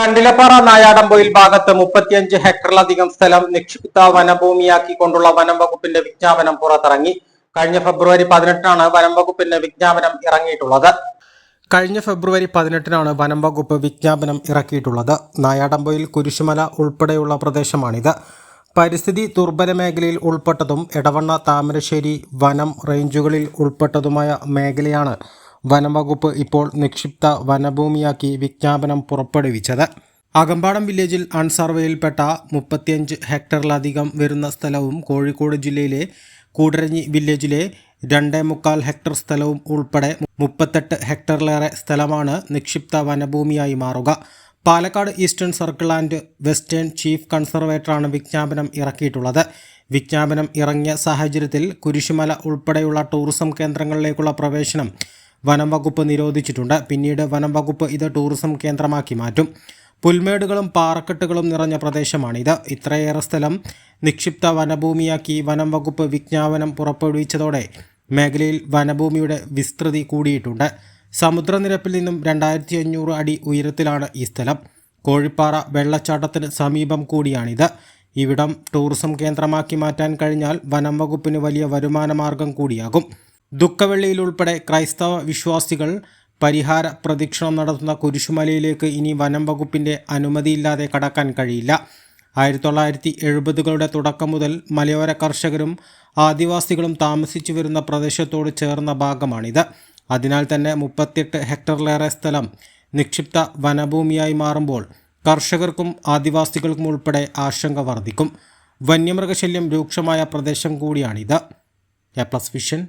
കണ്ടിലപ്പാറ നായാടമ്പൊയിൽ ഭാഗത്ത് മുപ്പത്തിയഞ്ച് ഹെക്ടറിലധികം സ്ഥലം നിക്ഷിപ്ത വനഭൂമിയാക്കിക്കൊണ്ടുള്ള വനം വകുപ്പിന്റെ വിജ്ഞാപനം പുറത്തിറങ്ങി. കഴിഞ്ഞ ഫെബ്രുവരി പതിനെട്ടിനാണ് വനം വകുപ്പിന്റെ വിജ്ഞാപനം ഇറങ്ങിയിട്ടുള്ളത്. കഴിഞ്ഞ ഫെബ്രുവരി പതിനെട്ടിനാണ് വനം വകുപ്പ് വിജ്ഞാപനം ഇറക്കിയിട്ടുള്ളത്. നായാടമ്പൊയിൽ കുരിശുമല ഉൾപ്പെടെയുള്ള പ്രദേശമാണിത്. പരിസ്ഥിതി ദുർബല മേഖലയിൽ ഉൾപ്പെട്ടതും എടവണ്ണ താമരശ്ശേരി വനം റേഞ്ചുകളിൽ ഉൾപ്പെട്ടതുമായ മേഖലയാണ് വനം വകുപ്പ് ഇപ്പോൾ നിക്ഷിപ്ത വനഭൂമിയാക്കി വിജ്ഞാപനം പുറപ്പെടുവിച്ചത്. അകമ്പാടം വില്ലേജിൽ അൺസർവേയിൽപ്പെട്ട മുപ്പത്തിയഞ്ച് ഹെക്ടറിലധികം വരുന്ന സ്ഥലവും കോഴിക്കോട് ജില്ലയിലെ കൂടരഞ്ഞി വില്ലേജിലെ രണ്ടേ മുക്കാൽ ഹെക്ടർ സ്ഥലവും ഉൾപ്പെടെ മുപ്പത്തെട്ട് ഹെക്ടറിലേറെ സ്ഥലമാണ് നിക്ഷിപ്ത വനഭൂമിയായി മാറുക. Palakkad eastern circle and western chief കൺസർവേറ്ററാണ് വിജ്ഞാപനം ഇറക്കിയിട്ടുള്ളത്. വിജ്ഞാപനം ഇറങ്ങിയ സാഹചര്യത്തിൽ കുരിശുമല ഉൾപ്പെടെയുള്ള ടൂറിസം കേന്ദ്രങ്ങളിലേക്കുള്ള പ്രവേശനം വനം വകുപ്പ് നിരോധിച്ചിട്ടുണ്ട്. പിന്നീട് വനം വകുപ്പ് ഇത് ടൂറിസം കേന്ദ്രമാക്കി മാറ്റും. പുൽമേടുകളും പാറക്കെട്ടുകളും നിറഞ്ഞ പ്രദേശമാണിത്. ഇത്രയേറെ സ്ഥലം നിക്ഷിപ്ത വനഭൂമിയാക്കി വനം വകുപ്പ് വിജ്ഞാപനം പുറപ്പെടുവിച്ചതോടെ മേഖലയിൽ വനഭൂമിയുടെ വിസ്തൃതി കൂടിയിട്ടുണ്ട്. സമുദ്രനിരപ്പിൽ നിന്നും രണ്ടായിരത്തി അഞ്ഞൂറ് അടി ഉയരത്തിലാണ് ഈ സ്ഥലം. കോഴിപ്പാറ വെള്ളച്ചാട്ടത്തിന് സമീപം കൂടിയാണിത്. ഇവിടം ടൂറിസം കേന്ദ്രമാക്കി മാറ്റാൻ കഴിഞ്ഞാൽ വനം വകുപ്പിന് വലിയ വരുമാനമാർഗം കൂടിയാകും. ദുഃഖവെള്ളിയിൽ ഉൾപ്പെടെ ക്രൈസ്തവ വിശ്വാസികൾ പരിഹാര പ്രദക്ഷിണം നടത്തുന്ന കുരിശുമലയിലേക്ക് ഇനി വനം വകുപ്പിന്റെ അനുമതിയില്ലാതെ കടക്കാൻ കഴിയില്ല. ആയിരത്തി തൊള്ളായിരത്തി എഴുപതുകളുടെ തുടക്കം മുതൽ മലയോര കർഷകരും ആദിവാസികളും താമസിച്ചു വരുന്ന പ്രദേശത്തോട് ചേർന്ന ഭാഗമാണിത്. അതിനാൽ തന്നെ മുപ്പത്തിയെട്ട് ഹെക്ടറിലേറെ സ്ഥലം നിക്ഷിപ്ത വനഭൂമിയായി മാറുമ്പോൾ കർഷകർക്കും ആദിവാസികൾക്കും ഉൾപ്പെടെ ആശങ്ക വർദ്ധിക്കും. വന്യമൃഗശല്യം രൂക്ഷമായ പ്രദേശം കൂടിയാണിത്. A plus vision